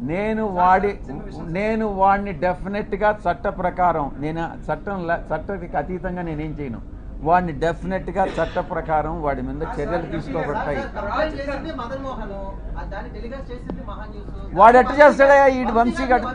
నేను వాడి నేను వాడిని డెఫినెట్గా చట్ట ప్రకారం నేను చట్టం చట్టకి అతీతంగా నేనేం చేయను. వాడిని డెఫినెట్గా చట్ట ప్రకారం వాడి మీద చర్యలు తీసుకోబడతాయి. వాడు ఎట్ట చేస్తాడయ్యా? ఈ వంశీ గాడు?